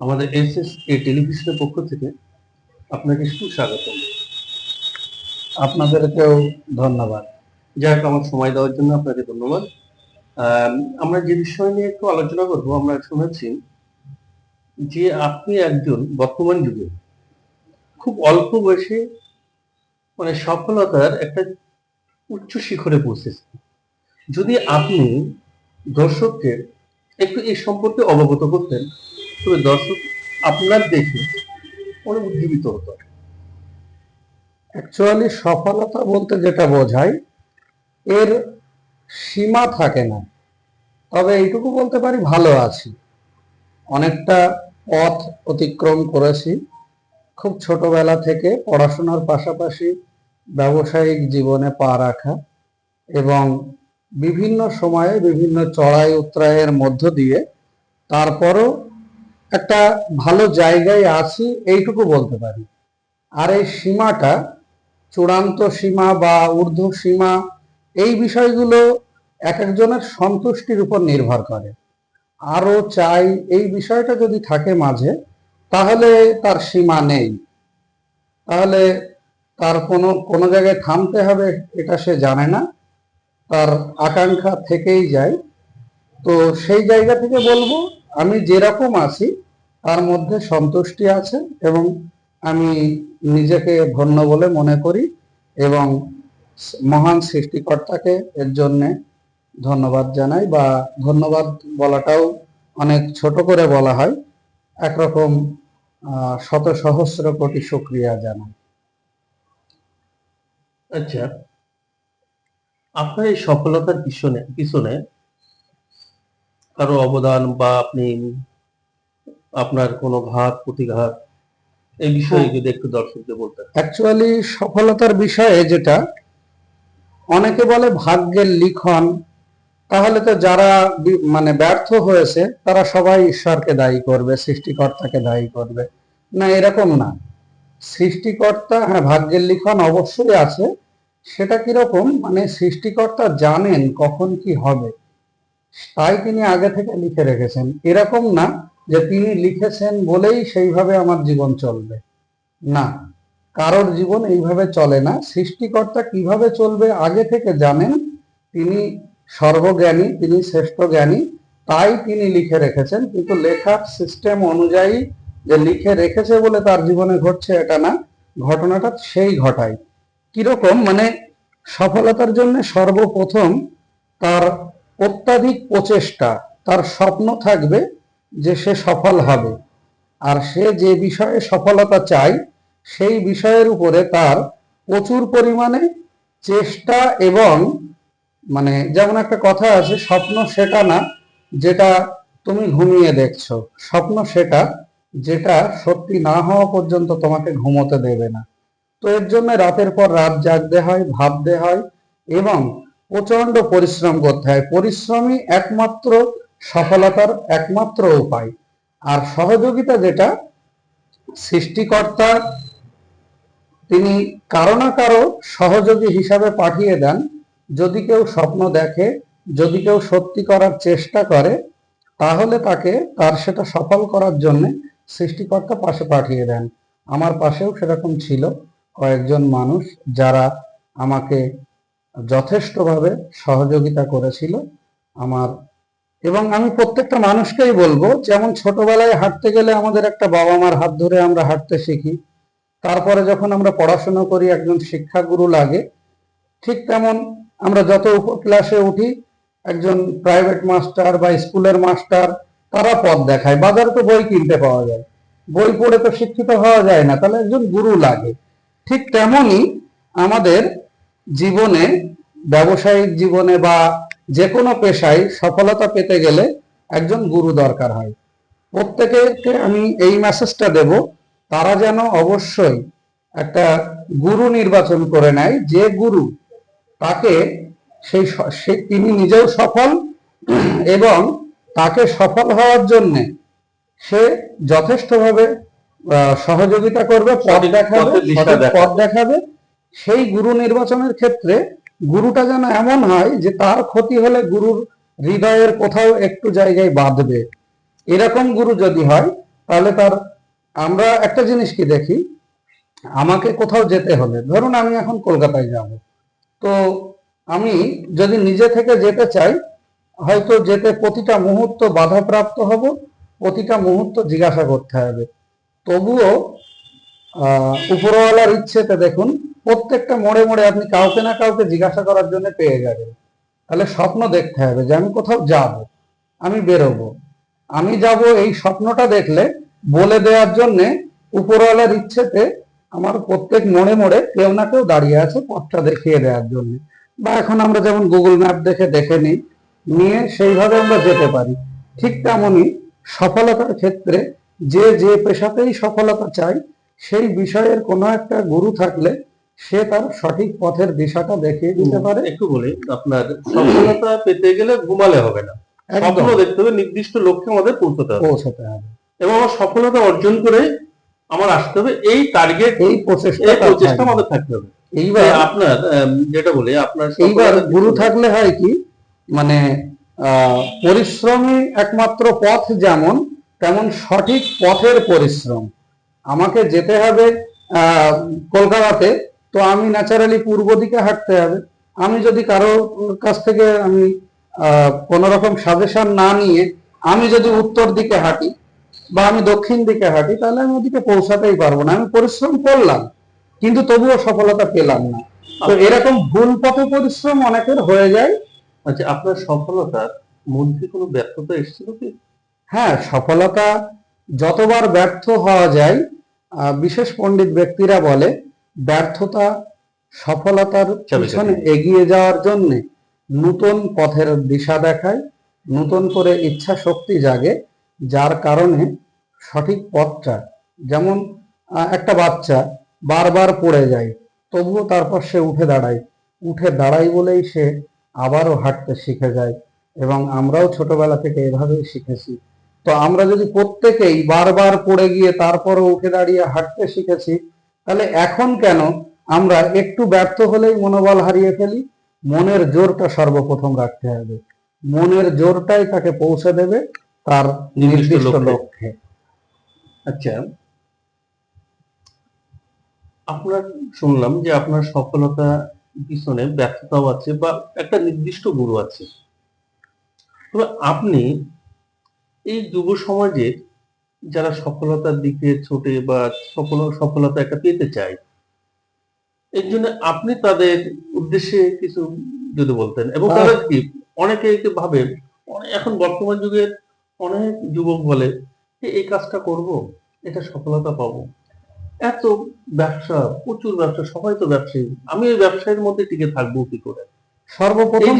আমাদের S S A টেলিভিশনের পক্ষ থেকে আপনাকে সুস্বাগত আপনাদেরকেও ধন্যবাদ। যাই হোক, আমার সময় দেওয়ার জন্য আপনাকে ধন্যবাদ। আমরা যে বিষয় নিয়ে একটু আলোচনা করব, আমরা শুনেছি যে আপনি একজন বর্তমান যুগে খুব অল্প বয়সে মানে সফলতার একটা উচ্চ শিখরে পৌঁছেছেন। যদি আপনি দর্শককে একটু এই সম্পর্কে অবগত করতেন তবে দর্শক আপনার দেখে অনেক উদ্দীপিত হতো অ্যাকচুয়ালি সফলতা বলতে যেটা বোঝায়, এর সীমা থাকে না। তবে এইটুকু বলতে পারি, ভালো আছি। অনেকটা পথ অতিক্রম করেছি। খুব ছোটবেলা থেকে পড়াশোনার পাশাপাশি ব্যবসায়িক জীবনে পা রাখা এবং বিভিন্ন সময়ে বিভিন্ন চড়াই উত্তরায়ের মধ্য দিয়ে তারপরও একটা ভালো জায়গায় আছি এইটুকু বলতে পারি। আর এই সীমাটা, চূড়ান্ত সীমা বা ঊর্ধ্ব সীমা, এই বিষয়গুলো এক একজনের সন্তুষ্টির উপর নির্ভর করে। আরও চাই এই বিষয়টা যদি থাকে মাঝে, তাহলে তার সীমা নেই। তাহলে তার কোনো কোনো জায়গায় থামতে হবে, এটা সে জানে না। তার আকাঙ্ক্ষা থেকেই যায়। তো সেই জায়গা থেকে বলব, আমি যেরকম আছি, তার মধ্যে সন্তুষ্টি আছে এবং আমি নিজেকে ধন্য বলে মনে করি এবং মহান সৃষ্টিকর্তাকে এর জন্যে ধন্যবাদ জানাই বা ধন্যবাদ বলাটাও অনেক ছোট করে বলা হয়। একরকম শত সহস্র কোটি শুক্রিয়া জানাই। আচ্ছা। আপনার এই সফলতার পিছনে পিছনে কারও অবদান বা আপনি আপনার কোনো ঘাত প্রতিঘাত এই বিষয়ে যদি একটু দর্শকদের বলতেন। অ্যাকচুয়ালি সফলতার বিষয়ে যেটা অনেকে বলে ভাগ্যের লিখন তাহলে তো যারা মানে ব্যর্থ হয়েছে তারা সবাই ঈশ্বরকে দায়ী করবে সৃষ্টিকর্তাকে দায়ী করবে। না এরকম না। সৃষ্টিকর্তা হ্যাঁ ভাগ্যের লিখন অবশ্যই আছে সেটা কীরকম? মানে সৃষ্টিকর্তা জানেন কখন কি হবে। তাই তিনি আগে থেকে লিখে রেখেছেন। এরকম না যে তিনি লিখেছেন বলেই সেইভাবে আমার জীবন চলবে। না, কারোর জীবন এইভাবে চলে না। সৃষ্টিকর্তা কীভাবে চলবে আগে থেকে জানেন। তিনি সর্বজ্ঞানী, তিনি শ্রেষ্ঠ জ্ঞানী, তাই তিনি লিখে রেখেছেন। কিন্তু লেখার সিস্টেম অনুযায়ী যে লিখে রেখেছে বলে তার জীবনে ঘটছে এটা না, ঘটনাটা সেই ঘটায়। কীরকম? মানে সফলতার জন্য সর্বপ্রথম তার অত্যাধিক প্রচেষ্টা, তার স্বপ্ন থাকবে যে সে সফল হবে। আর সে যে বিষয়ে সফলতা চায়, সেই বিষয়ের উপরে তার প্রচুর পরিমাণে চেষ্টা এবং মানে যেমন একটা কথা আছে, স্বপ্ন সেটা না যেটা তুমি ঘুমিয়ে দেখছ। স্বপ্ন সেটা যেটা সত্যি না হওয়া পর্যন্ত তোমাকে ঘুমোতে দেবে না। তো এর জন্য রাতের পর রাত জাগতে হয়, ভাবতে হয় এবং প্রচণ্ড পরিশ্রম করতে হয়। পরিশ্রমই একমাত্র সফলতার একমাত্র উপায়। আর সহযোগিতা যেটা, সৃষ্টিকর্তা তিনি কারও না কারও সহযোগী হিসাবে পাঠিয়ে দেন। যদি কেউ স্বপ্ন দেখে, যদি কেউ সত্যি করার চেষ্টা করে, তাহলে তাকে তার সেটা সফল করার জন্য সৃষ্টিকর্তা পাশে পাঠিয়ে দেন। আমার পাশেও সেরকম ছিল। কয়েকজন মানুষ যারা আমাকে যথেষ্টভাবে সহযোগিতা করেছিল আমার, এবং আমি প্রত্যেকটা মানুষকেই বলব, যেমন ছোটবেলায় হাঁটতে গেলে আমাদের একটা বাবা মার হাত ধরে আমরা হাঁটতে শিখি, তারপরে যখন আমরা পড়াশোনা করি, একজন শিক্ষাগুরু লাগে, ঠিক তেমন আমরা যত ক্লাসে উঠি, একজন প্রাইভেট মাস্টার বা স্কুলের মাস্টার তারা পথ দেখায়, বাজারে তো বই কিনতে পাওয়া যায়, বই পড়ে তো শিক্ষিত হওয়া যায় না, তাহলে একজন গুরু লাগে। ঠিক তেমনই আমাদের জীবনে, ব্যবসায়িক জীবনে বা যে কোনো পেশায় সফলতা পেতে গেলে একজন গুরু দরকার হয়। প্রত্যেকে আমি এই মেসেজটা দেব, তারা যেন অবশ্যই একটা গুরু নির্বাচন করে নেয়। যে গুরু তাকে সেই তিনি নিজেও সফল এবং তাকে সফল হওয়ার জন্যে সে যথেষ্টভাবে সহযোগিতা করবে পথ দেখাবে। পথ দেখাবে। সেই গুরু নির্বাচনের ক্ষেত্রে গুরুটা যেন এমন হয় যে তার ক্ষতি হলে গুরুর হৃদয়ের কোথাও একটু জায়গায় বাঁধবে। এরকম গুরু যদি হয় তাহলে তার আমরা একটা জিনিস কি দেখি আমাকে কোথাও যেতে হলে ধরুন আমি এখন কলকাতায় যাব। তো আমি যদি নিজে থেকে যেতে চাই হয়তো যেতে প্রতিটা মুহূর্ত বাধাপ্রাপ্ত হব প্রতিটা মুহূর্ত জিজ্ঞাসা করতে হবে। তবুও উপরওয়ালার ইচ্ছেতে দেখুন, প্রত্যেকটা মোড়ে মোড়ে আপনি কাউকে না কাউকে জিজ্ঞাসা করার জন্য পেয়ে যাবেন। তাহলে স্বপ্ন দেখতে হবে যে আমি কোথাও যাব, আমি বেরোবো। আমি যাব এই স্বপ্নটা দেখলে, বলে দেওয়ার জন্য উপরওয়ালার ইচ্ছেতে আমার প্রত্যেক মোড়ে মোড়ে কেউ না কেউ দাঁড়িয়ে আছে পথটা দেখিয়ে দেওয়ার জন্য। বা এখন আমরা যেমন গুগল ম্যাপ দেখে দেখে নিই, নিয়ে সেইভাবে আমরা যেতে পারি। ঠিক তেমনই সফলতার ক্ষেত্রে যে যে পেশাতেই সফলতা চাই সেই বিষয়ের কোনো একটা গুরু থাকলে সে তার সঠিক পথের দিশাটা দেখিয়ে দিতে পারে। একটু বলি আপনার সফলতা পেতে গেলে ঘুমালে হবে না। স্বপ্ন দেখতে হবে নির্দিষ্ট লক্ষ্যে আমাদের পৌঁছতে হবে। পৌঁছাতে হবে। এবং আমার সফলতা অর্জন করে আমার আসতে হবে এই টার্গেট এই প্রচেষ্টা এই প্রচেষ্টা আমাদের থাকতে হবে। এইবার আপনার যেটা বলি আপনার এইবার গুরু থাকলে হয় কি মানে আহ, পরিশ্রমী একমাত্র পথ যেমন তেমন সঠিক পথের পরিশ্রম। আমাকে যেতে হবে কলকাতাতে তো আমি ন্যাচারালি পূর্ব দিকে হাঁটতে হবে। আমি যদি কারও কাছ থেকে আমি কোনো রকম সাজেশন না নিয়ে আমি যদি উত্তর দিকে হাঁটি বা আমি দক্ষিণ দিকে হাঁটি তাহলে আমি ওদিকে পৌঁছাতেই পারব না। আমি পরিশ্রম করলাম কিন্তু তবুও সফলতা পেলাম না। তো এরকম ভুল পথে পরিশ্রম অনেকের হয়ে যায়। আচ্ছা আপনার সফলতার মধ্যে কোনো ব্যর্থতা এসেছিল কি? হ্যাঁ সফলতা যতবার ব্যর্থ হওয়া যায় বিশেষ পণ্ডিত ব্যক্তিরা বলে ব্যর্থতা সফলতার পিছনে এগিয়ে যাওয়ার জন্য নতুন পথের দিশা দেখায় নতুন করে ইচ্ছা শক্তি জাগে যার কারণে সঠিক পথটা যেমন একটা বাচ্চা বারবার পড়ে যায় তবুও তারপর সে উঠে দাঁড়ায়। উঠে দাঁড়ায় বলেই সে আবারও হাঁটতে শিখে যায় এবং আমরাও ছোটবেলা থেকে এভাবেই শিখেছি। তো আমরা যদি প্রত্যেকেই বারবার পড়ে গিয়ে তারপরও উঠে দাঁড়িয়ে হাঁটতে শিখেছি তাহলে এখন কেন আমরা একটু ব্যর্থ হলেই মনোবল হারিয়ে ফেলি? মনের জোরটা সর্বপ্রথম রাখতে হবে। মনের জোরটাই তাকে পৌঁছে দেবে তার নির্দিষ্ট লক্ষ্যে। আচ্ছা আপনার শুনলাম যে আপনার সফলতা পিছনে ব্যর্থতাও আছে বা একটা নির্দিষ্ট গুরু আছে। তবে আপনি এই যুব সমাজে যারা সফলতার দিকে ছোটে বা সফল সফলতা একটা পেতে চায় এর জন্য আপনি তাদের উদ্দেশ্যে কিছু যদি বলতেন। এবং তারা কি অনেকে ভাবে এখন বর্তমান যুগের অনেক যুবক বলে যে এই কাজটা করব এটা সফলতা পাবো। এত ব্যবসা প্রচুর ব্যবসা সবাই তো ব্যবসায়ী। আমি এই ব্যবসায়ের মধ্যে টিকে থাকব কি করে? সর্বপ্রথম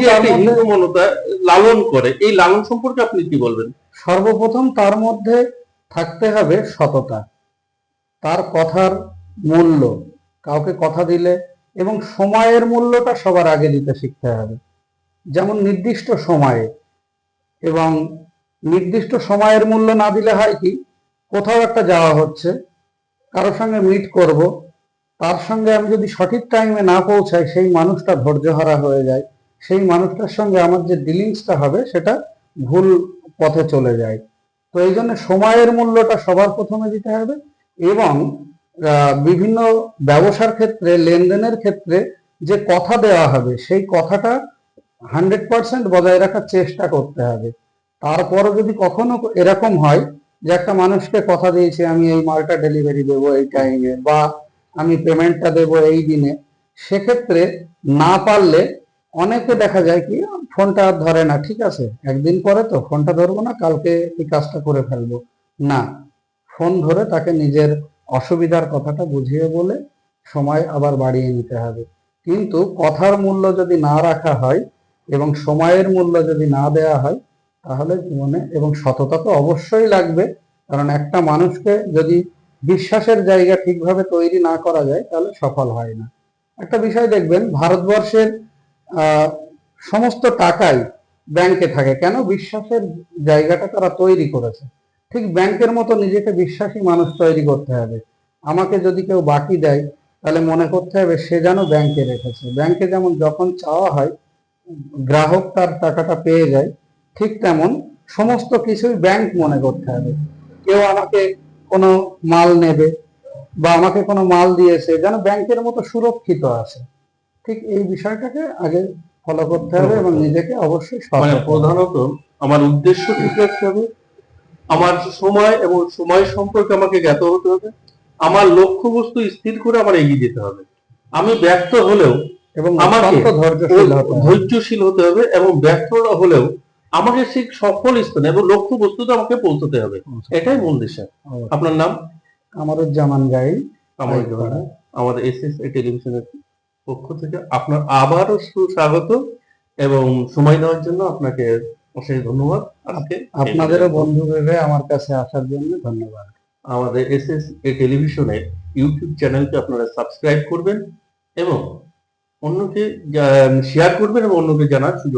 লালন করে এই লালন সম্পর্কে আপনি কি বলবেন? সর্বপ্রথম তার মধ্যে থাকতে হবে সততা। তার কথার মূল্য, কাউকে কথা দিলে এবং সময়ের মূল্যটা সবার আগে দিতে শিখতে হবে। যেমন নির্দিষ্ট সময়ে এবং নির্দিষ্ট সময়ের মূল্য না দিলে হয় কি, কোথাও একটা যাওয়া হচ্ছে, কারোর সঙ্গে মিট করব, তার সঙ্গে আমি যদি সঠিক টাইমে না পৌঁছাই, সেই মানুষটা ধৈর্যহারা হয়ে যায়, সেই মানুষটার সঙ্গে আমার যে ডিলিংসটা হবে, সেটা ভুল পথে চলে যায়। তো এই জন্য সময়ের মূল্যটা সবার প্রথমে দিতে হবে এবং বিভিন্ন ব্যবসার ক্ষেত্রে, লেনদেনের ক্ষেত্রে যে কথা দেওয়া হবে, সেই কথাটা হান্ড্রেড পার্সেন্ট বজায় রাখার চেষ্টা করতে হবে। তারপরও যদি কখনো এরকম হয় যে একটা মানুষকে কথা দিয়েছি, আমি এই মালটা ডেলিভারি দেবো এই টাইমে বা আমি পেমেন্টটা দেবো এই দিনে, সেক্ষেত্রে না পারলে অনেকে দেখা যায় কি, ফোনটা আর ধরে না, ঠিক আছে? একদিন পরে তো, ফোনটা ধরবো না, কালকে এই কাজটা করে ফেলব। না, ফোন ধরে তাকে নিজের অসুবিধার কথাটা বুঝিয়ে বলে সময় আবার বাড়িয়ে নিতে হবে। কিন্তু কথার মূল্য যদি না রাখা হয় এবং সময়ের মূল্য যদি না দেওয়া হয়, তাহলে জীবনে এবং সততা তো অবশ্যই লাগবে। কারণ একটা মানুষকে যদি বিশ্বাসের জায়গা ঠিকভাবে তৈরি না করা যায়, তাহলে সফল হয় না। একটা বিষয় দেখবেন, ভারতবর্ষের সমস্ত টাকাই ব্যাংকে থাকে। কেন? বিশ্বাসের জায়গাটা তারা তৈরি করেছে। ঠিক ব্যাংকের মতো নিজেকে বিশ্বাসী মানুষ তৈরি করতে হবে। আমাকে যদি কেউ বাকি দেয়, তাহলে মনে করতে হবে সে যেন ব্যাংকে রেখেছে। ব্যাংকে যেমন যখন চাওয়া হয়, গ্রাহক তার টাকাটা পেয়ে যায়, ঠিক তেমন সমস্ত কিছুই ব্যাংক মনে করতে হবে। কেউ আমাকে কোনো মাল নেবে বা আমাকে কোনো মাল দিয়েছে, যেন ব্যাংকের মতো সুরক্ষিত আছে। ঠিক এই বিষয়টাকে আগে ফলো করতে হবে এবং নিজেকে অবশ্যই মানে প্রধানত আমার উদ্দেশ্য ঠিক রাখতে হবে। আমার সময় এবং সময় সম্পর্কে আমাকে জ্ঞাত হতে হবে। আমার লক্ষ্যবস্তু স্থির করে আমার এগিয়ে যেতে হবে। আমি ব্যর্থ হলেও এবং আমাকে ধৈর্যশীল হতে হবে। এবং ব্যর্থ হলেও আমাকে সেই সফল স্থানে এবং লক্ষ্য বস্তুতে আমাকে পৌঁছতে হবে। এটাই মূল দিশা। আপনার নাম? আমাদের জামান গাই। আমার। আমাদের এস এস টেলিভিশনের পক্ষ থেকে আপনার আবারও সুস্বাগত এবং সময় দেওয়ার জন্য আপনাকে অশেষ ধন্যবাদ। আজকে আপনাদেরও বন্ধু ভেবে আমার কাছে আসার জন্য ধন্যবাদ। আমাদের এস এস এ টেলিভিশনে ইউটিউব চ্যানেলকে আপনারা সাবস্ক্রাইব করবেন এবং অন্যকে শেয়ার করবেন এবং অন্যকে জানার সুযোগ